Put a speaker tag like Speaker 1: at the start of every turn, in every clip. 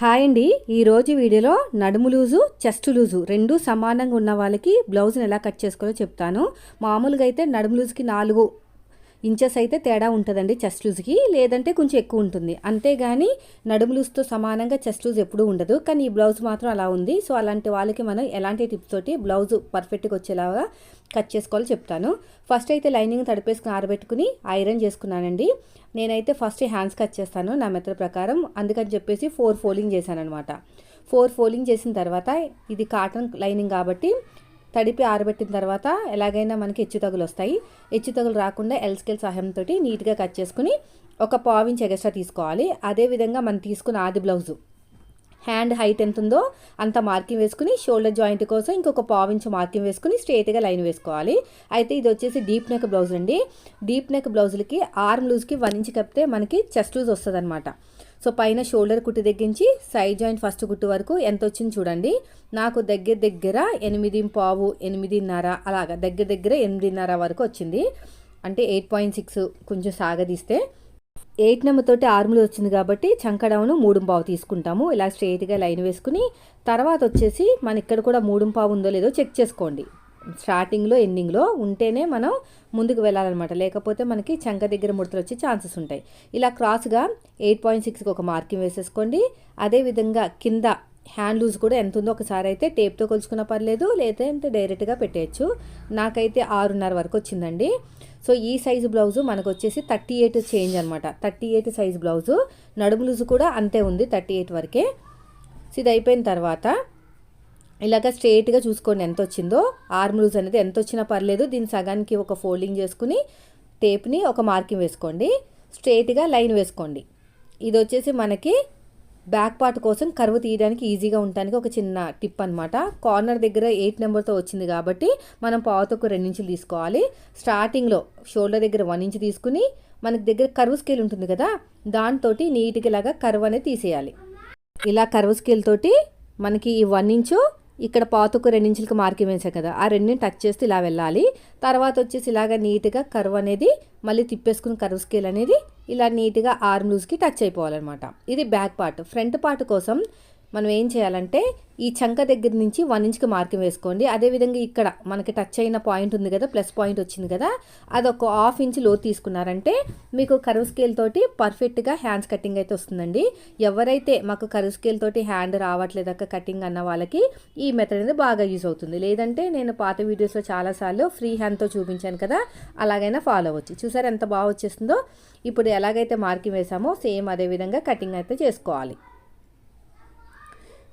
Speaker 1: Hi అండి. ఈరోజు వీడియోలో నడుము లూజు చెస్ట్ లూజు రెండు సమానంగా ఉన్న వాళ్ళకి బ్లౌజ్ని ఎలా కట్ చేసుకోవాలో చెప్తాను. మామూలుగా అయితే నడుము లూజ్కి నాలుగు ఇంచెస్ అయితే తేడా ఉంటుందండి చెస్ట్ లూజ్కి లేదంటే కొంచెం ఎక్కువ ఉంటుంది. అంతేగాని నడుము లూజ్తో సమానంగా చెస్ట్ లూజ్ ఎప్పుడూ ఉండదు. కానీ ఈ బ్లౌజ్ మాత్రం అలా ఉంది. సో అలాంటి వాళ్ళకి మనం ఎలాంటి టిప్స్ తోటి బ్లౌజ్ పర్ఫెక్ట్గా వచ్చేలాగా కట్ చేసుకోవాలో చెప్తాను. ఫస్ట్ అయితే లైనింగ్ తడిపేసుకుని ఆరబెట్టుకుని ఐరన్ చేసుకున్నానండి. నేనైతే ఫస్ట్ హ్యాండ్స్ కట్ చేస్తాను నా మెథడ్ ప్రకారం. అందుకని చెప్పేసి ఫోర్ ఫోలింగ్ చేశాను అనమాట ఫోర్ ఫోలింగ్ చేసిన తర్వాత ఇది కాటన్ లైనింగ్ కాబట్టి తడిపి ఆరబెట్టిన తర్వాత ఎలాగైనా మనకి హెచ్చు తగులు వస్తాయి హెచ్చు తగులు రాకుండా ఎల్స్కేల్ సహాయంతో నీట్గా కట్ చేసుకుని ఒక పావించి ఎగస్ట్రా తీసుకోవాలి. అదేవిధంగా మనం తీసుకున్న ఆది బ్లౌజు. హ్యాండ్ హైట్ ఎంత ఉందో అంత మార్కింగ్ వేసుకుని షోల్డర్ జాయింట్ కోసం ఇంకొక పావించు మార్కింగ్ వేసుకుని స్ట్రేట్గా లైన్ వేసుకోవాలి. అయితే ఇది వచ్చేసి డీప్ నెక్ బ్లౌజ్ అండి డీప్ నెక్ బ్లౌజులకి ఆర్మ్ లూజ్కి వన్ ఇంచ్ కప్పితే మనకి చెస్ట్ లూజ్ వస్తుంది అనమాట సో పైన షోల్డర్ కుట్టు దగ్గరించి సైడ్ జాయింట్ ఫస్ట్ కుట్టు వరకు ఎంత వచ్చింది చూడండి. నాకు దగ్గర దగ్గర ఎనిమిది పావు ఎనిమిదిన్నర అలాగా దగ్గర దగ్గర ఎనిమిదిన్నర వరకు వచ్చింది. అంటే ఎయిట్ పాయింట్ సిక్స్ కొంచెం సాగదీస్తే ఎయిట్ నెంబర్తోటి ఆర్ములు వచ్చింది కాబట్టి చంకడౌను మూడు పావు తీసుకుంటాము. ఇలా స్ట్రైట్గా లైన్ వేసుకుని తర్వాత వచ్చేసి మన ఇక్కడ కూడా మూడు పావు ఉందో లేదో చెక్ చేసుకోండి. స్టార్టింగ్లో ఎండింగ్లో ఉంటేనే మనం ముందుకు వెళ్ళాలన్నమాట. లేకపోతే మనకి చంక దగ్గర ముడతలు వచ్చే ఛాన్సెస్ ఉంటాయి. ఇలా క్రాస్గా ఎయిట్ పాయింట్ సిక్స్కి ఒక మార్కింగ్ వేసేసుకోండి. అదేవిధంగా కింద హ్యాండ్ లూజ్ కూడా ఎంత ఉందో ఒకసారి అయితే టేప్తో కొలుచుకున్న పర్లేదు లేదంటే డైరెక్ట్గా పెట్టేయచ్చు. నాకైతే ఆరున్నర వరకు వచ్చిందండి. సో ఈ సైజు బ్లౌజు మనకు వచ్చేసి థర్టీ ఎయిట్ చేంజ్ అనమాట థర్టీ ఎయిట్ సైజు బ్లౌజు. నడుము లూజు కూడా అంతే ఉంది థర్టీ ఎయిట్ వరకే. సో ఇది అయిపోయిన తర్వాత ఇలాగ స్ట్రేట్గా చూసుకోండి ఎంత వచ్చిందో ఆర్మ్ లూజ్ అనేది ఎంత వచ్చినా పర్లేదు. దీని సగానికి ఒక ఫోల్డింగ్ చేసుకుని టేప్ని ఒక మార్కింగ్ వేసుకోండి. స్ట్రేట్గా లైన్ వేసుకోండి. ఇది వచ్చేసి మనకి బ్యాక్ పార్ట్ కోసం కరువు తీయడానికి ఈజీగా ఉండడానికి ఒక చిన్న టిప్ అనమాట కార్నర్ దగ్గర ఎయిట్ నెంబర్తో వచ్చింది కాబట్టి మనం పావుతో రెండు ఇంచులు తీసుకోవాలి. స్టార్టింగ్లో షోల్డర్ దగ్గర వన్ ఇంచ్ తీసుకుని మనకి దగ్గర కరువు స్కేల్ ఉంటుంది కదా దాంతో నీట్గా ఇలాగా కరువు అనేది తీసేయాలి. ఇలా కరువు స్కేల్ తోటి మనకి ఈ వన్ ఇంచు ఇక్కడ పాతకు రెండించులకు మార్కింగ్ వేసాం కదా ఆ రెండింటిని టచ్ చేస్తే ఇలా వెళ్ళాలి. తర్వాత వచ్చేసి ఇలాగ నీట్గా కర్వ్ అనేది మళ్ళీ తిప్పేసుకుని కర్వ్ స్కేల్ అనేది ఇలా నీట్గా ఆర్మ్ లూజ్కి టచ్ అయిపోవాలన్నమాట. ఇది బ్యాక్ పార్ట్. ఫ్రంట్ పార్ట్ కోసం మనం ఏం చేయాలంటే ఈ చంక దగ్గర నుంచి వన్ ఇంచ్కి మార్కింగ్ వేసుకోండి. అదేవిధంగా ఇక్కడ మనకి టచ్ అయిన పాయింట్ ఉంది కదా ప్లస్ పాయింట్ వచ్చింది కదా అది ఒక హాఫ్ ఇంచ్లో తీసుకున్నారంటే మీకు కరువు స్కేల్ తోటి పర్ఫెక్ట్గా హ్యాండ్స్ కటింగ్ అయితే వస్తుందండి. ఎవరైతే మాకు కరువు స్కేల్ తోటి హ్యాండ్ రావట్లేదు అక్క కటింగ్ అన్న వాళ్ళకి ఈ మెథడ్ అనేది బాగా యూజ్ అవుతుంది. లేదంటే నేను పాత వీడియోస్లో చాలాసార్లు ఫ్రీ హ్యాండ్తో చూపించాను కదా అలాగైనా ఫాలో అవ్వచ్చు. చూసారు ఎంత బాగా వచ్చేస్తుందో? ఇప్పుడు ఎలాగైతే మార్కింగ్ వేసామో సేమ్ అదే విధంగా కటింగ్ అయితే చేసుకోవాలి.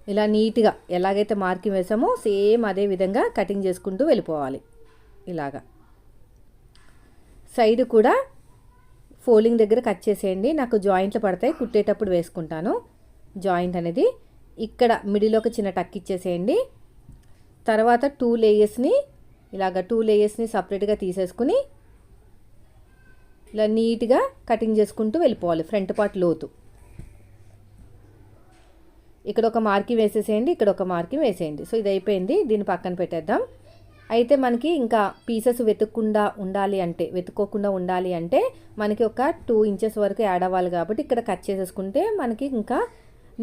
Speaker 1: ఇలా నీట్గా ఎలాగైతే మార్కింగ్ వేసామో సేమ్ అదే విధంగా కటింగ్ చేసుకుంటూ వెళ్ళిపోవాలి. ఇలాగా. సైడ్ కూడా ఫోల్డింగ్ దగ్గర కట్ చేసేయండి. నాకు జాయింట్లు పడతాయి కుట్టేటప్పుడు వేసుకుంటాను. జాయింట్ అనేది ఇక్కడ మిడిల్ ఒక చిన్న టక్ ఇచ్చేసేయండి. తర్వాత టూ లేయర్స్ని ఇలాగ టూ లేయర్స్ని సపరేట్గా తీసేసుకుని ఇలా నీట్గా కటింగ్ చేసుకుంటూ వెళ్ళిపోవాలి ఫ్రంట్ పార్ట్ లోతు. ఇక్కడ ఒక మార్కింగ్ వేసేసేయండి ఇక్కడ ఒక మార్కింగ్ వేసేయండి. సో ఇది అయిపోయింది దీన్ని పక్కన పెట్టేద్దాం. అయితే మనకి ఇంకా పీసెస్ వెతుక్కుండా ఉండాలి అంటే వెతుక్కోకుండా ఉండాలి అంటే మనకి ఒక టూ ఇంచెస్ వరకు యాడ్ అవ్వాలి కాబట్టి ఇక్కడ కట్ చేసేసుకుంటే మనకి ఇంకా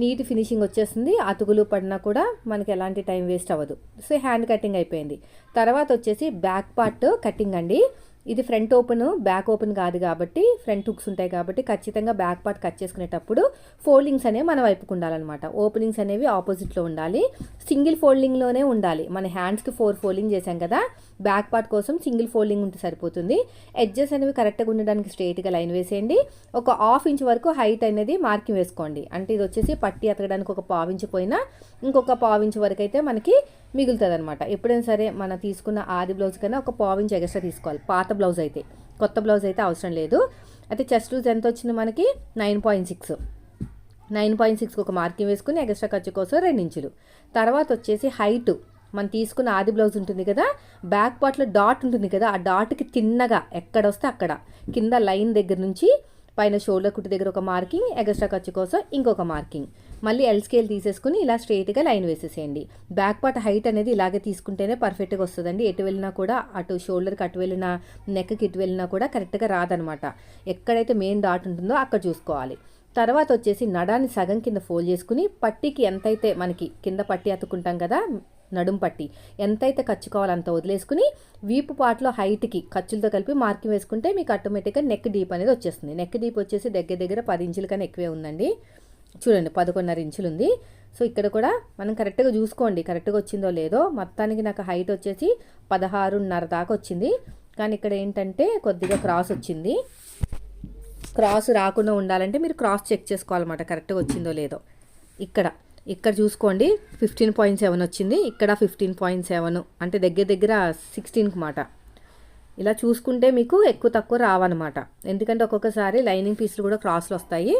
Speaker 1: నీట్ ఫినిషింగ్ వచ్చేస్తుంది. అతుకులు పడినా కూడా మనకి ఎలాంటి టైం వేస్ట్ అవ్వదు. సో హ్యాండ్ కటింగ్ అయిపోయింది. తర్వాత వచ్చేసి బ్యాక్ పార్ట్ కటింగ్ అండి. ఇది ఫ్రంట్ ఓపెన్ బ్యాక్ ఓపెన్ కాదు కాబట్టి ఫ్రంట్ హుక్స్ ఉంటాయి కాబట్టి ఖచ్చితంగా బ్యాక్ పార్ట్ కట్ చేసుకునేటప్పుడు ఫోల్డింగ్స్ అనేవి మన వైపుకు ఉండాలన్నమాట. ఓపెనింగ్స్ అనేవి ఆపోజిట్లో ఉండాలి. సింగిల్ ఫోల్డింగ్లోనే ఉండాలి. మన హ్యాండ్స్కి ఫోర్ ఫోల్డింగ్ చేసాం కదా బ్యాక్ పార్ట్ కోసం సింగిల్ ఫోల్డింగ్ ఉంటే సరిపోతుంది. ఎడ్జెస్ అనేవి కరెక్ట్గా ఉండడానికి స్ట్రైట్గా లైన్ వేసేయండి. ఒక హాఫ్ ఇంచ్ వరకు హైట్ అనేది మార్కింగ్ వేసుకోండి. అంటే ఇది వచ్చేసి పట్టి అతకడానికి ఒక పావించి పోయినా ఇంకొక పావించి వరకు అయితే మనకి మిగులుతుంది అనమాట ఎప్పుడైనా సరే మనం తీసుకున్న ఆది బ్లౌజ్ కన్నా ఒక పావించి ఎక్స్ట్రా తీసుకోవాలి. పాత బ్లౌజ్ అయితే. కొత్త బ్లౌజ్ అయితే అవసరం లేదు. అయితే చెస్ట్ లూజ్ ఎంత వచ్చింది మనకి? Nine point six. Nine point సిక్స్కి ఒక మార్కింగ్ వేసుకుని ఎక్స్ట్రా ఖర్చు కోసం రెండు ఇంచులు. తర్వాత వచ్చేసి హైట్. మనం తీసుకున్న ఆది బ్లౌజ్ ఉంటుంది కదా బ్యాక్ పార్ట్లో డాట్ ఉంటుంది కదా ఆ డాట్కి తిన్నగా ఎక్కడ వస్తే అక్కడ. కింద లైన్ దగ్గర నుంచి పైన షోల్డర్ కుట్టి దగ్గర ఒక మార్కింగ్ ఎగస్ట్రా ఖర్చు కోసం ఇంకొక మార్కింగ్ మళ్ళీ ఎల్ స్కేల్ తీసేసుకుని ఇలా స్ట్రైట్గా లైన్ వేసేసేయండి. బ్యాక్ పార్ట్ హైట్ అనేది ఇలాగే తీసుకుంటేనే పర్ఫెక్ట్గా వస్తుందండి. ఎటు వెళ్ళినా కూడా అటు షోల్డర్కి అటు వెళ్ళినా నెక్కి ఇటు వెళ్ళినా కూడా కరెక్ట్గా రాదనమాట. ఎక్కడైతే మెయిన్ డాట్ ఉంటుందో అక్కడ చూసుకోవాలి. తర్వాత వచ్చేసి నడాన్ని సగం కింద ఫోల్డ్ చేసుకుని పట్టీకి ఎంతైతే మనకి కింద పట్టి అతుకుంటాం కదా నడుం పట్టి ఎంతైతే ఖర్చు కావాలో అంత వదిలేసుకుని వీపు పాటలో హైట్కి ఖర్చులతో కలిపి మార్కింగ్ వేసుకుంటే మీకు ఆటోమేటిక్గా నెక్ డీప్ అనేది వచ్చేస్తుంది. నెక్ డీప్ వచ్చేసి దగ్గర దగ్గర పది ఇంచుల కన్నా ఎక్కువే ఉందండి. చూడండి పదకొండున్నర ఇంచులు ఉంది సో ఇక్కడ కూడా మనం కరెక్ట్గా చూసుకోండి కరెక్ట్గా వచ్చిందో లేదో. మొత్తానికి నాకు హైట్ వచ్చేసి పదహారున్నర దాకా వచ్చింది. కానీ ఇక్కడ ఏంటంటే కొద్దిగా క్రాస్ వచ్చింది. క్రాస్ రాకుండా ఉండాలంటే మీరు క్రాస్ చెక్ చేసుకోవాలన్నమాట కరెక్ట్గా వచ్చిందో లేదో. ఇక్కడ ఇక్కడ చూసుకోండి ఫిఫ్టీన్ పాయింట్ సెవెన్ వచ్చింది. ఇక్కడ ఫిఫ్టీన్ పాయింట్ సెవెన్ అంటే దగ్గర దగ్గర సిక్స్టీన్కి మాట. ఇలా చూసుకుంటే మీకు ఎక్కువ తక్కువ రావన్నమాట. ఎందుకంటే ఒక్కొక్కసారి లైనింగ్ పీసులు కూడా క్రాస్లు వస్తాయి.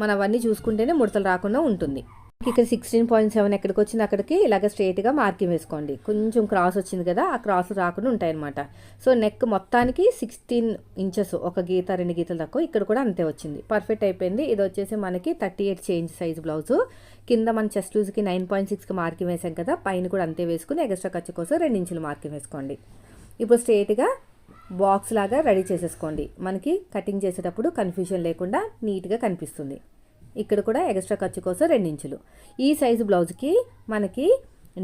Speaker 1: మనం అవన్నీ చూసుకుంటేనే ముడతలు రాకుండా ఉంటుంది. ఇక్కడ సిక్స్టీన్ పాయింట్ సెవెన్ ఎక్కడికి వచ్చింది అక్కడికి ఇలాగ స్ట్రైట్గా మార్కింగ్ వేసుకోండి. కొంచెం క్రాస్ వచ్చింది కదా ఆ క్రాస్ రాకుండా ఉంటాయన్నమాట. సో నెక్ మొత్తానికి సిక్స్టీన్ ఇంచెస్ ఒక గీత రెండు గీతలు తక్కువ ఇక్కడ కూడా అంతే వచ్చింది. పర్ఫెక్ట్ అయిపోయింది. ఇది వచ్చేసి మనకి thirty eight change size blouse కింద మన చెస్ట్ లూజ్కి నైన్ పాయింట్ సిక్స్కి మార్కింగ్ వేసాం కదా పైన కూడా అంతే వేసుకుని ఎక్స్ట్రా ఖర్చు కోసం రెండు ఇంచులు మార్కింగ్ వేసుకోండి. ఇప్పుడు స్ట్రైట్గా బాక్స్ లాగా రెడీ చేసేసుకోండి. మనకి కటింగ్ చేసేటప్పుడు కన్ఫ్యూజన్ లేకుండా నీట్గా కనిపిస్తుంది. ఇక్కడ కూడా ఎక్స్ట్రా ఖర్చు కోసం రెండించులు. ఈ సైజు బ్లౌజ్కి మనకి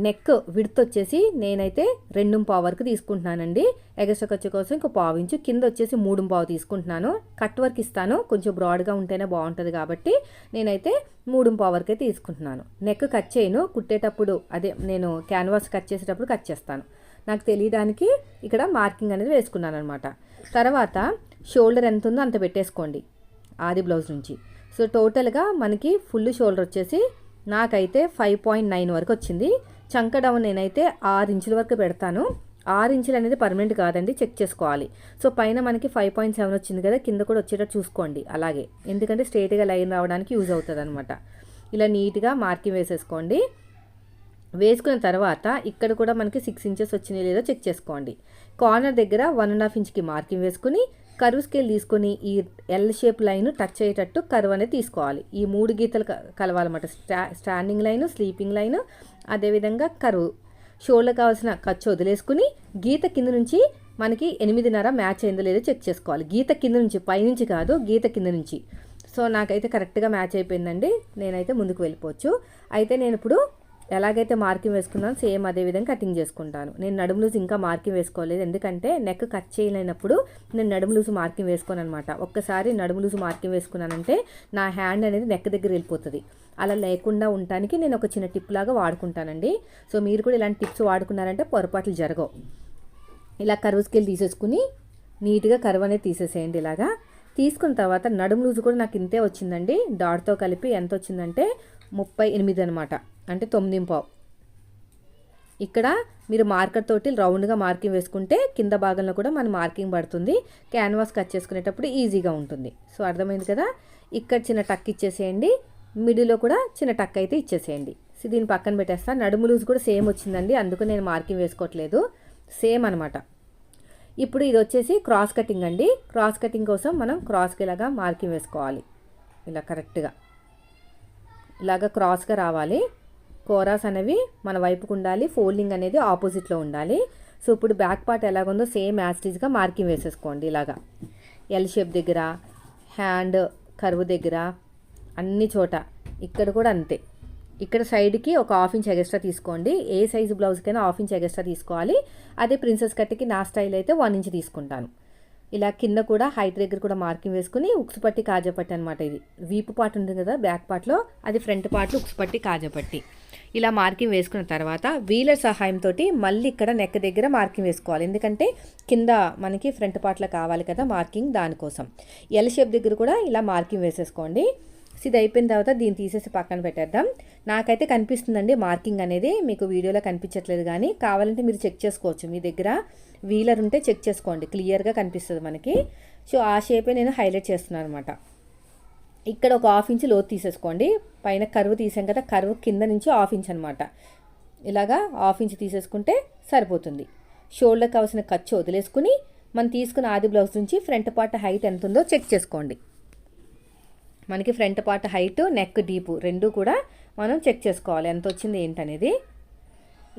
Speaker 1: నెక్ విడత్ వచ్చేసి నేనైతే రెండు పావు వరకు తీసుకుంటున్నానండి. ఎగస్ట్రా ఖర్చు కోసం ఇంకో పావు ఇంచు. కింద వచ్చేసి మూడు పావు తీసుకుంటున్నాను. కట్ వర్క్ ఇస్తాను. కొంచెం బ్రాడ్గా ఉంటేనే బాగుంటుంది కాబట్టి నేనైతే మూడు పావు అయితే తీసుకుంటున్నాను. నెక్ కట్ చేయను. కుట్టేటప్పుడు అదే నేను క్యాన్వాస్ కట్ చేసేటప్పుడు కట్ చేస్తాను. నాకు తెలియడానికి ఇక్కడ మార్కింగ్ అనేది వేసుకున్నాను అనమాట తర్వాత షోల్డర్ ఎంత ఉందో అంత పెట్టేసుకోండి. ఆది బ్లౌజ్ నుంచి. సో టోటల్గా మనకి ఫుల్ షోల్డర్ వచ్చేసి నాకైతే ఫైవ్ పాయింట్ నైన్ వరకు వచ్చింది. చంక డౌన్ నేనైతే ఆరు ఇంచుల వరకు పెడతాను. ఆరు ఇంచులు అనేది పర్మనెంట్ కాదండి చెక్ చేసుకోవాలి. సో పైన మనకి ఫైవ్ పాయింట్ సెవెన్ వచ్చింది కదా కింద కూడా వచ్చేటట్టు చూసుకోండి. అలాగే ఎందుకంటే స్ట్రేట్గా లైన్ రావడానికి యూజ్ అవుతుంది అనమాట ఇలా నీట్గా మార్కింగ్ వేసేసుకోండి. వేసుకున్న తర్వాత ఇక్కడ కూడా మనకి సిక్స్ ఇంచెస్ వచ్చినాయి లేదో చెక్ చేసుకోండి. కార్నర్ దగ్గర వన్ అండ్ హాఫ్ ఇంచ్కి మార్కింగ్ వేసుకుని కరువు స్కేల్ తీసుకొని ఈ ఎల్ షేప్ లైన్ టచ్ అయ్యేటట్టు కరువు అనేది తీసుకోవాలి. ఈ మూడు గీతలు కలవాలన్నమాట. స్టా స్టాండింగ్ లైన్ స్లీపింగ్ లైన్ అదేవిధంగా కరువు. షోల్డర్ కావాల్సిన ఖర్చు వదిలేసుకుని గీత కింద నుంచి మనకి ఎనిమిదిన్నర మ్యాచ్ అయిందో లేదో చెక్ చేసుకోవాలి. గీత కింద నుంచి పైనుంచి కాదు గీత కింద నుంచి. సో నాకైతే కరెక్ట్గా మ్యాచ్ అయిపోయిందండి. నేనైతే ముందుకు వెళ్ళిపోవచ్చు. అయితే నేను ఇప్పుడు ఎలాగైతే మార్కింగ్ వేసుకున్నాను సేమ్ అదే విధంగా కటింగ్ చేసుకుంటాను. నేను నడుము లూజ్ ఇంకా మార్కింగ్ వేసుకోలేదు. ఎందుకంటే నెక్ కట్ చేయలేనప్పుడు నేను నడుము లూజ్ మార్కింగ్ వేసుకోను అనమాట ఒక్కసారి నడుము లూజ్ మార్కింగ్ వేసుకున్నానంటే నా హ్యాండ్ అనేది నెక్ దగ్గర వెళ్ళిపోతుంది. అలా లేకుండా ఉండటానికి నేను ఒక చిన్న టిప్ లాగా వాడుకుంటానండి. సో మీరు కూడా ఇలాంటి టిప్స్ వాడుకున్నారంటే పొరపాట్లు జరగవు. ఇలా కరువు స్కేల్ తీసేసుకుని నీట్గా కరువు అనేది తీసేసేయండి ఇలాగా. తీసుకున్న తర్వాత నడుము లూజు కూడా నాకు ఇంతే వచ్చిందండి. డాట్తో కలిపి ఎంత వచ్చిందంటే ముప్పై ఎనిమిది అనమాట అంటే తొమ్మిది పావు. ఇక్కడ మీరు మార్కర్ తోటి రౌండ్గా మార్కింగ్ వేసుకుంటే కింద భాగంలో కూడా మన మార్కింగ్ పడుతుంది. క్యాన్వాస్ కట్ చేసుకునేటప్పుడు ఈజీగా ఉంటుంది. సో అర్థమైంది కదా? ఇక్కడ చిన్న టక్ ఇచ్చేసేయండి. మిడిల్లో కూడా చిన్న టక్ అయితే ఇచ్చేసేయండి. సో దీన్ని పక్కన పెట్టేస్తా. నడుము లూజ్ కూడా సేమ్ వచ్చిందండి. అందుకు నేను మార్కింగ్ వేసుకోవట్లేదు. సేమ్ అనమాట ఇప్పుడు ఇది వచ్చేసి క్రాస్ కటింగ్ అండి. క్రాస్ కటింగ్ కోసం మనం క్రాస్కి ఇలాగా మార్కింగ్ వేసుకోవాలి. ఇలా కరెక్ట్గా. ఇలాగ క్రాస్గా రావాలి. కోరాస్ అనేవి మన వైపుకు ఉండాలి ఫోల్డింగ్ అనేది ఆపోజిట్లో ఉండాలి. సో ఇప్పుడు బ్యాక్ పార్ట్ ఎలాగుందో సేమ్ యాస్టీజ్గా మార్కింగ్ వేసేసుకోండి ఇలాగా. ఎల్ షేప్ దగ్గర హ్యాండ్ కరువు దగ్గర అన్ని చోట. ఇక్కడ కూడా అంతే. ఇక్కడ సైడ్కి ఒక హాఫ్ ఇంచ్ ఎగస్ట్రా తీసుకోండి. ఏ సైజు బ్లౌజ్కైనా హాఫ్ ఇంచ్ ఎగస్ట్రా తీసుకోవాలి. అదే ప్రిన్సెస్ కట్కి నా స్టైల్ అయితే వన్ ఇంచ్ తీసుకుంటాను. ఇలా కింద కూడా హైట్ దగ్గర కూడా మార్కింగ్ వేసుకుని ఉక్సు పట్టి కాజపట్టి అనమాట ఇది. వీపు పార్ట్ ఉంటుంది కదా బ్యాక్ పార్ట్లో అది ఫ్రంట్ పార్ట్లో ఉక్సుపట్టి కాజపట్టి ఇలా మార్కింగ్ వేసుకున్న తర్వాత వీలర్ సహాయంతో మళ్ళీ ఇక్కడ నెక్ దగ్గర మార్కింగ్ వేసుకోవాలి. ఎందుకంటే కింద మనకి ఫ్రంట్ పార్ట్లో కావాలి కదా మార్కింగ్ దానికోసం. ఎల్ షేప్ దగ్గర కూడా ఇలా మార్కింగ్ వేసేసుకోండి. ఇది అయిపోయిన తర్వాత దీన్ని తీసేసి పక్కన పెట్టేద్దాం. నాకైతే కనిపిస్తుందండి మార్కింగ్ అనేది. మీకు వీడియోలో కనిపించట్లేదు కానీ కావాలంటే మీరు చెక్ చేసుకోవచ్చు. మీ దగ్గర వీలర్ ఉంటే చెక్ చేసుకోండి. క్లియర్గా కనిపిస్తుంది మనకి. సో ఆ షేపే నేను హైలైట్ చేస్తున్నాను అనమాట ఇక్కడ ఒక హాఫ్ ఇంచ్ లోతు తీసేసుకోండి. పైన కరువు తీసాం కదా కరువు కింద నుంచి హాఫ్ ఇంచ్ అనమాట ఇలాగా హాఫ్ ఇంచ్ తీసేసుకుంటే సరిపోతుంది. షోల్డర్కి కావాల్సిన ఖర్చు వదిలేసుకుని మనం తీసుకున్న ఆది బ్లౌజ్ నుంచి ఫ్రంట్ పార్ట్ హైట్ ఎంత ఉందో చెక్ చేసుకోండి. మనకి front part height neck deep రెండు కూడా మనం చెక్ చేసుకోవాలి. ఎంత వచ్చింది ఏంటనేది.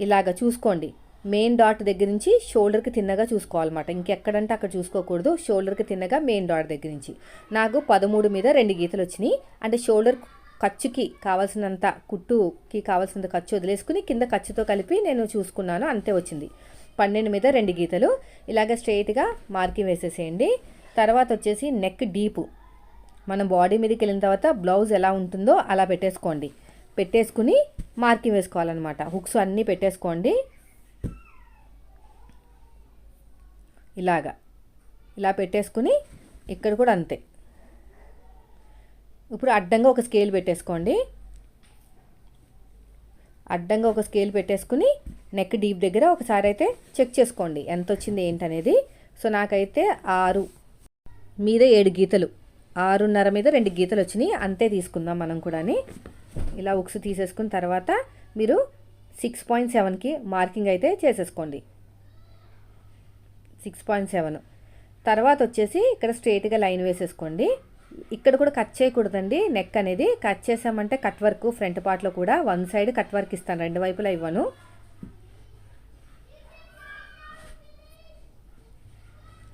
Speaker 1: ఇలాగ చూసుకోండి. మెయిన్ డాట్ దగ్గర నుంచి షోల్డర్కి తిన్నగా చూసుకోవాలన్నమాట. ఇంకెక్కడంటే అక్కడ చూసుకోకూడదు. షోల్డర్కి తిన్నగా మెయిన్ డాట్ దగ్గర నుంచి. నాకు పదమూడు మీద రెండు గీతలు వచ్చినాయి. అంటే షోల్డర్ ఖర్చుకి కావాల్సినంత కుట్టుకి కావాల్సినంత ఖర్చు వదిలేసుకుని కింద ఖర్చుతో కలిపి నేను చూసుకున్నాను. అంతే వచ్చింది. పన్నెండు మీద రెండు గీతలు. ఇలాగ స్ట్రైట్గా మార్కింగ్ వేసేసేయండి. తర్వాత వచ్చేసి నెక్ డీపు. మనం బాడీ మీదకి వెళ్ళిన తర్వాత బ్లౌజ్ ఎలా ఉంటుందో అలా పెట్టేసుకోండి. పెట్టేసుకుని మార్కింగ్ వేసుకోవాలన్నమాట. హుక్స్ అన్నీ పెట్టేసుకోండి. ఇలాగా. ఇలా పెట్టేసుకుని ఇక్కడ కూడా అంతే. ఇప్పుడు అడ్డంగా ఒక స్కేల్ పెట్టేసుకోండి. అడ్డంగా ఒక స్కేల్ పెట్టేసుకుని నెక్ డీప్ దగ్గర ఒకసారి అయితే చెక్ చేసుకోండి. ఎంత వచ్చింది ఏంటనేది. సో నాకైతే ఆరు మీద ఏడు గీతలు. ఆరున్నర మీద రెండు గీతలు వచ్చినాయి. అంతే తీసుకుందాం మనం కూడా ఇలా ఉక్స్ తీసేసుకున్న తర్వాత మీరు సిక్స్ పాయింట్ సెవెన్కి మార్కింగ్ అయితే చేసేసుకోండి. Six point seven. తర్వాత వచ్చేసి ఇక్కడ స్ట్రైట్గా లైన్ వేసేసుకోండి. ఇక్కడ కూడా కట్ చేయకూడదండి. నెక్ అనేది కట్ చేసామంటే కట్ వర్క్ ఫ్రంట్ పార్ట్లో కూడా వన్ సైడ్ కట్ వర్క్ ఇస్తాను. రెండు వైపులా ఇవ్వను.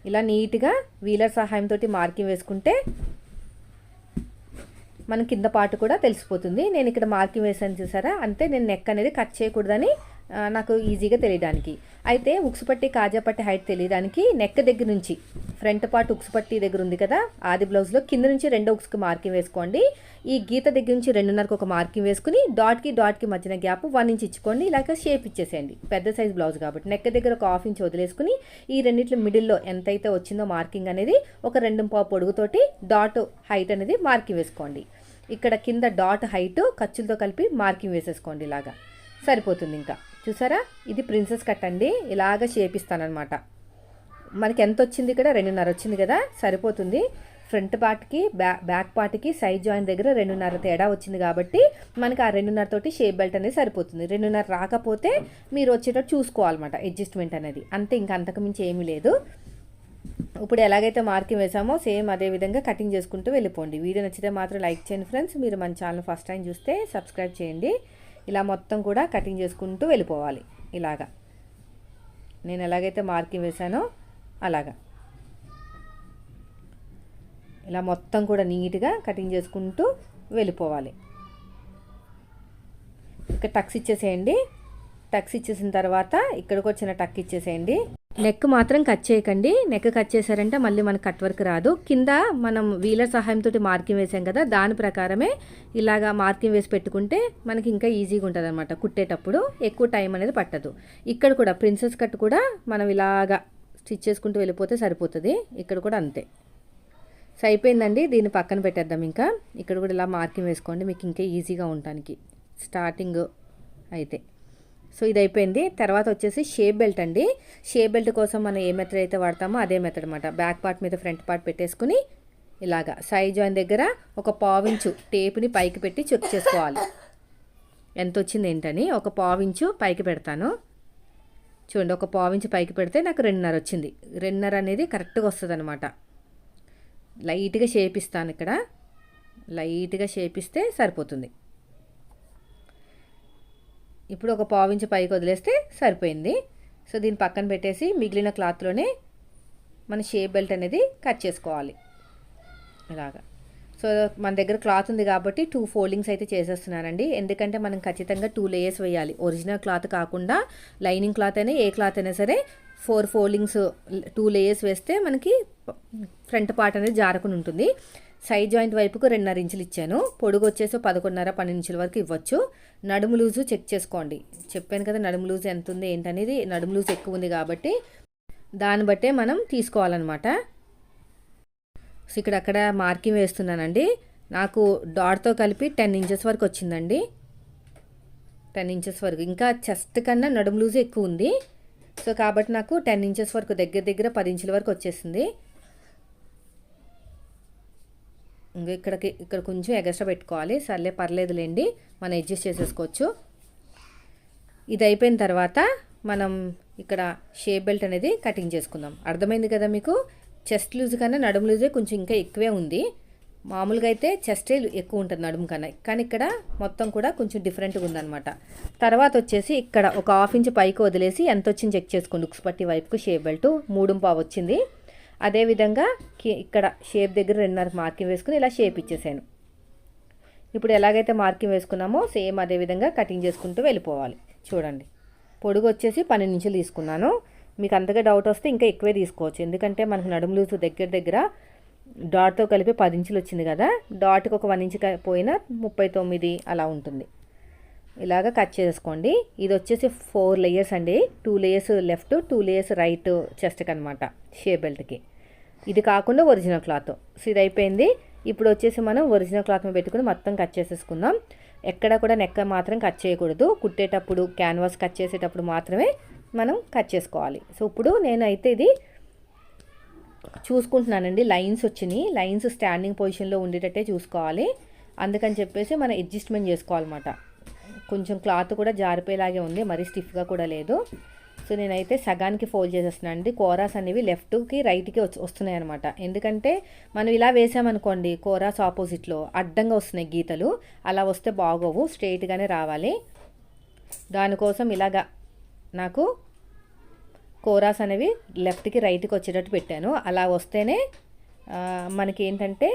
Speaker 1: ఇలా నీట్గా వీలర్ సహాయంతో మార్కింగ్ వేసుకుంటే మన కింద పాటు కూడా తెలిసిపోతుంది. నేను ఇక్కడ మార్కింగ్ వేసాను చూసారా? అంతే నేను నెక్ అనేది కట్ చేయకూడదని నాకు ఈజీగా తెలియడానికి. అయితే ఉక్సుపట్టి కాజాపట్టి హైట్ తెలియడానికి నెక్ దగ్గర నుంచి ఫ్రంట్ పార్ట్ ఉక్సుపట్టి దగ్గర ఉంది కదా ఆది బ్లౌజ్లో కింద నుంచి రెండో ఉక్స్కి మార్కింగ్ వేసుకోండి. ఈ గీత దగ్గర నుంచి రెండున్నరకు ఒక మార్కింగ్ వేసుకుని డాట్కి డాట్కి మధ్యన గ్యాప్ వన్ ఇంచ్ ఇచ్చుకోండి ఇలాగ షేప్ ఇచ్చేసేయండి. పెద్ద సైజ్ బ్లౌజ్ కాబట్టి నెక్ దగ్గర ఒక హాఫ్ ఇంచ్ వదిలేసుకుని ఈ రెండింటిలో మిడిల్లో ఎంతైతే వచ్చిందో మార్కింగ్ అనేది ఒక రెండు పావు పొడుగుతోటి డాట్ హైట్ అనేది మార్కింగ్ వేసుకోండి. ఇక్కడ కింద డాట్ హైట్ ఖర్చులతో కలిపి మార్కింగ్ వేసేసుకోండి ఇలాగా. సరిపోతుంది ఇంకా. చూసారా? ఇది ప్రిన్సెస్ కట్ అండి. ఇలాగ చేపిస్తానమాట మనకి ఎంత వచ్చింది ఇక్కడ? రెండున్నర వచ్చింది కదా? సరిపోతుంది. ఫ్రంట్ పార్ట్కి బ్యా బ్యాక్ పార్ట్కి సైడ్ జాయిన్ దగ్గర రెండున్నర తేడా వచ్చింది కాబట్టి మనకి ఆ రెండున్నర తోటి షేప్ బెల్ట్ అనేది సరిపోతుంది. రెండున్నర రాకపోతే మీరు వచ్చేటట్టు చూసుకోవాలన్నమాట అడ్జస్ట్మెంట్ అనేది. అంతే ఇంకా అంతకుమించి ఏమీ లేదు. ఇప్పుడు ఎలాగైతే మార్కింగ్ వేసామో సేమ్ అదే విధంగా కటింగ్ చేసుకుంటూ వెళ్ళిపోండి. వీడియో నచ్చితే మాత్రం లైక్ చేయండి ఫ్రెండ్స్. మీరు మన ఛానల్ ఫస్ట్ టైం చూస్తే సబ్స్క్రైబ్ చేయండి. ఇలా మొత్తం కూడా కటింగ్ చేసుకుంటూ వెళ్ళిపోవాలి. ఇలాగా. నేను ఎలాగైతే మార్కింగ్ వేసానో అలాగా. ఇలా మొత్తం కూడా నీట్గా కటింగ్ చేసుకుంటూ వెళ్ళిపోవాలి. ఇక టక్స్ ఇచ్చేసేయండి. టక్స్ ఇచ్చేసిన తర్వాత ఇక్కడికి వచ్చిన టక్ ఇచ్చేసేయండి. నెక్ మాత్రం కట్ చేయకండి. నెక్ కట్ చేశారంటే మళ్ళీ మనకు కట్ వర్క్ రాదు. కింద మనం వీలర్ సహాయంతో మార్కింగ్ వేసాం కదా దాని ప్రకారమే ఇలాగా మార్కింగ్ వేసి పెట్టుకుంటే మనకి ఇంకా ఈజీగా ఉంటుంది అనమాట కుట్టేటప్పుడు. ఎక్కువ టైం అనేది పట్టదు. ఇక్కడ కూడా ప్రిన్సెస్ కట్ కూడా మనం ఇలాగా స్టిచ్ చేసుకుంటూ వెళ్ళిపోతే సరిపోతుంది. ఇక్కడ కూడా అంతే. సో అయిపోయిందండి దీన్ని పక్కన పెట్టేద్దాం ఇంకా. ఇక్కడ కూడా ఇలా మార్కింగ్ వేసుకోండి. మీకు ఇంకా ఈజీగా ఉండటానికి. స్టార్టింగ్ అయితే. సో ఇది అయిపోయింది తర్వాత వచ్చేసి షేప్ బెల్ట్ అండి. షేప్ బెల్ట్ కోసం మనం ఏ మెథడ్ అయితే వాడతామో అదే మెథడ్ అనమాట బ్యాక్ పార్ట్ మీద ఫ్రంట్ పార్ట్ పెట్టేసుకుని ఇలాగా సైజ్ జాయిన్ దగ్గర ఒక పావించు టేప్ని పైకి పెట్టి చెక్ చేసుకోవాలి. ఎంత వచ్చింది ఏంటని ఒక పావించు పైకి పెడతాను. చూడండి ఒక పావించు పైకి పెడితే నాకు రెండున్నర వచ్చింది. రెండున్నర అనేది కరెక్ట్గా వస్తుంది అనమాట లైట్గా షేప్ ఇస్తాను ఇక్కడ. లైట్గా షేప్ ఇస్తే సరిపోతుంది. ఇప్పుడు ఒక పావించి పైకి వదిలేస్తే సరిపోయింది. సో దీన్ని పక్కన పెట్టేసి మిగిలిన క్లాత్లోనే మన షేప్ బెల్ట్ అనేది కట్ చేసుకోవాలి. ఇలాగా. సో మన దగ్గర క్లాత్ ఉంది కాబట్టి టూ ఫోల్డింగ్స్ అయితే చేసేస్తున్నానండి. ఎందుకంటే మనం ఖచ్చితంగా టూ లేయర్స్ వేయాలి. ఒరిజినల్ క్లాత్ కాకుండా లైనింగ్ క్లాత్ అయినా ఏ క్లాత్ అయినా సరే ఫోర్ ఫోల్డింగ్స్ టూ లేయర్స్ వేస్తే మనకి ఫ్రంట్ పార్ట్ అనేది జారకుండా ఉంటుంది. సైడ్ జాయింట్ వైపుకు రెండున్నర ఇంచులు ఇచ్చాను. పొడుగు వచ్చేసి పదకొండున్నర పన్నెండు ఇంచుల వరకు ఇవ్వచ్చు. నడుము లూజు చెక్ చేసుకోండి. చెప్పాను కదా నడుము లూజు ఎంత ఉంది ఏంటనేది. నడుము లూజు ఎక్కువ ఉంది కాబట్టి దాన్ని బట్టే మనం తీసుకోవాలన్నమాట. సో ఇక్కడ అక్కడ మార్కింగ్ వేస్తున్నానండి. నాకు డాట్తో కలిపి టెన్ ఇంచెస్ వరకు వచ్చిందండి. టెన్ ఇంచెస్ వరకు. ఇంకా చెస్ట్ కన్నా నడుము లూజు ఎక్కువ ఉంది. సో కాబట్టి నాకు టెన్ ఇంచెస్ వరకు దగ్గర దగ్గర పది ఇంచుల వరకు వచ్చేసింది. ఇంకా ఇక్కడికి ఇక్కడ కొంచెం ఎగస్ట్రా పెట్టుకోవాలి. సర్లే పర్లేదులేండి. మనం అడ్జస్ట్ చేసేసుకోవచ్చు. ఇది అయిపోయిన తర్వాత మనం ఇక్కడ షేప్ బెల్ట్ అనేది కటింగ్ చేసుకుందాం. అర్థమైంది కదా మీకు? చెస్ట్ లూజ్ కన్నా నడుము లూజే కొంచెం ఇంకా ఎక్కువే ఉంది. మామూలుగా అయితే చెస్టే ఎక్కువ ఉంటుంది నడుము కన్నా. కానీ ఇక్కడ మొత్తం కూడా కొంచెం డిఫరెంట్గా ఉందన్నమాట. తర్వాత వచ్చేసి ఇక్కడ ఒక హాఫ్ ఇంచ్ పైకి వదిలేసి ఎంత వచ్చింది చెక్ చేసుకోండి. ఉక్స్ పట్టి వైపుకు షేప్ బెల్ట్ మూడు పావు వచ్చింది. అదేవిధంగా ఇక్కడ షేప్ దగ్గర రెండున్నర మార్కింగ్ వేసుకుని ఇలా షేప్ ఇచ్చేసాను. ఇప్పుడు ఎలాగైతే మార్కింగ్ వేసుకున్నామో సేమ్ అదే విధంగా కటింగ్ చేసుకుంటూ వెళ్ళిపోవాలి. చూడండి. పొడుగు వచ్చేసి పన్నెండు ఇంచులు తీసుకున్నాను. మీకు అంతగా డౌట్ వస్తే ఇంకా ఎక్కువే తీసుకోవచ్చు. ఎందుకంటే మనకు నడుము దగ్గర దగ్గర డాట్తో కలిపి పది ఇంచులు వచ్చింది కదా. డాట్కి ఒక వన్ ఇంచు పోయినా ముప్పై తొమ్మిది అలా ఉంటుంది. ఇలాగ కట్ చేసుకోండి. ఇది వచ్చేసి ఫోర్ లేయర్స్ అండి. Two layers left two layers right చెస్ట్కి అనమాట షే బెల్ట్కి ఇది కాకుండా ఒరిజినల్ క్లాత్ సో ఇది అయిపోయింది. ఇప్పుడు వచ్చేసి మనం ఒరిజినల్ క్లాత్ పెట్టుకుని మొత్తం కట్ చేసేసుకుందాం. ఎక్కడ కూడా నెక్క మాత్రం కట్ చేయకూడదు. కుట్టేటప్పుడు క్యాన్వాస్ కట్ చేసేటప్పుడు మాత్రమే మనం కట్ చేసుకోవాలి. సో ఇప్పుడు నేనైతే ఇది చూసుకుంటున్నానండి. లైన్స్ వచ్చినాయి. లైన్స్ స్టాండింగ్ పొజిషన్లో ఉండేటట్టే చూసుకోవాలి. అందుకని చెప్పేసి మనం అడ్జస్ట్మెంట్ చేసుకోవాలన్నమాట. కొంచెం క్లాత్ కూడా జారిపోయేలాగే ఉంది మరీ స్టిఫ్గా కూడా లేదు. సో నేనైతే సగానికి ఫోల్డ్ చేసేస్తున్నాను అండి. కోరాస్ అనేవి లెఫ్ట్కి రైట్కి వస్తున్నాయి అనమాట ఎందుకంటే మనం ఇలా వేసామనుకోండి కోరాస్ ఆపోజిట్లో అడ్డంగా వస్తున్నాయి గీతలు. అలా వస్తే బాగోవు స్ట్రైట్గానే రావాలి. దానికోసం ఇలాగా నాకు కోరాస్ అనేవి లెఫ్ట్కి రైట్కి వచ్చేటట్టు పెట్టాను. అలా వస్తేనే మనకి ఏంటంటే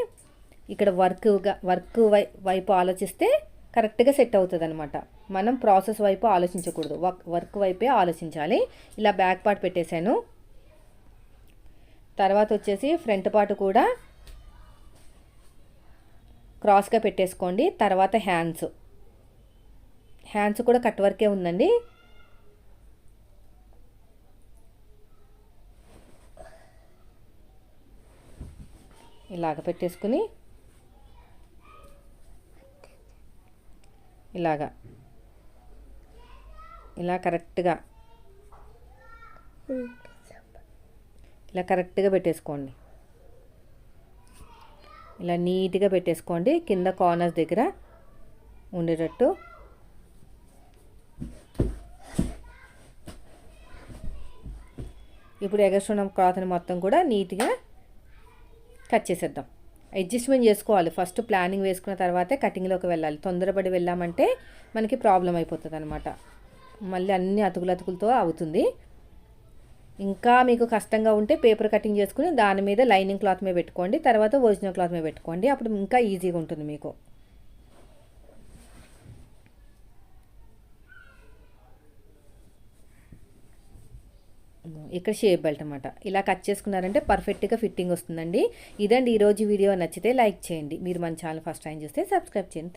Speaker 1: ఇక్కడ వర్క్గా వర్క్ వై వైపు ఆలోచిస్తే కరెక్ట్గా సెట్ అవుతుంది అనమాట మనం ప్రాసెస్ వైపు ఆలోచించకూడదు. వర్క్ వైపే ఆలోచించాలి. ఇలా బ్యాక్ పార్ట్ పెట్టేశాను. తర్వాత వచ్చేసి ఫ్రంట్ పార్ట్ కూడా క్రాస్గా పెట్టేసుకోండి. తర్వాత హ్యాండ్స్. హ్యాండ్స్ కూడా కట్ వర్కే ఉందండి. ఇలాగ పెట్టేసుకుని ఇలాగా. ఇలా కరెక్ట్గా. ఇలా కరెక్ట్గా పెట్టేసుకోండి. ఇలా నీట్గా పెట్టేసుకోండి. కింద కార్నర్స్ దగ్గర ఉండేటట్టు. ఇప్పుడు ఎగస్ట్రున్న క్లాత్ని మొత్తం కూడా నీట్గా కట్ చేసేద్దాం. అడ్జస్ట్మెంట్ చేసుకోవాలి. ఫస్ట్ ప్లానింగ్ వేసుకున్న తర్వాతే కటింగ్లోకి వెళ్ళాలి. తొందరపడి వెళ్ళామంటే మనకి ప్రాబ్లం అయిపోతుంది అనమాట మళ్ళీ అన్ని అతుకులతుకులతో అవుతుంది. ఇంకా మీకు కష్టంగా ఉంటే పేపర్ కటింగ్ చేసుకుని దాని మీద లైనింగ్ క్లాత్ మీద పెట్టుకోండి. తర్వాత ఒరిజినల్ క్లాత్ మీద పెట్టుకోండి. అప్పుడు ఇంకా ఈజీగా ఉంటుంది మీకు. ఇక్కడ షేప్ బెల్ట్ అనమాట ఇలా కట్ చేసుకున్నారంటే పర్ఫెక్ట్గా ఫిట్టింగ్ వస్తుందండి. ఇదండి ఈరోజు వీడియో. నచ్చితే లైక్ చేయండి. మీరు మన ఛానల్ ఫస్ట్ టైం చూస్తే సబ్స్క్రైబ్ చేయండి.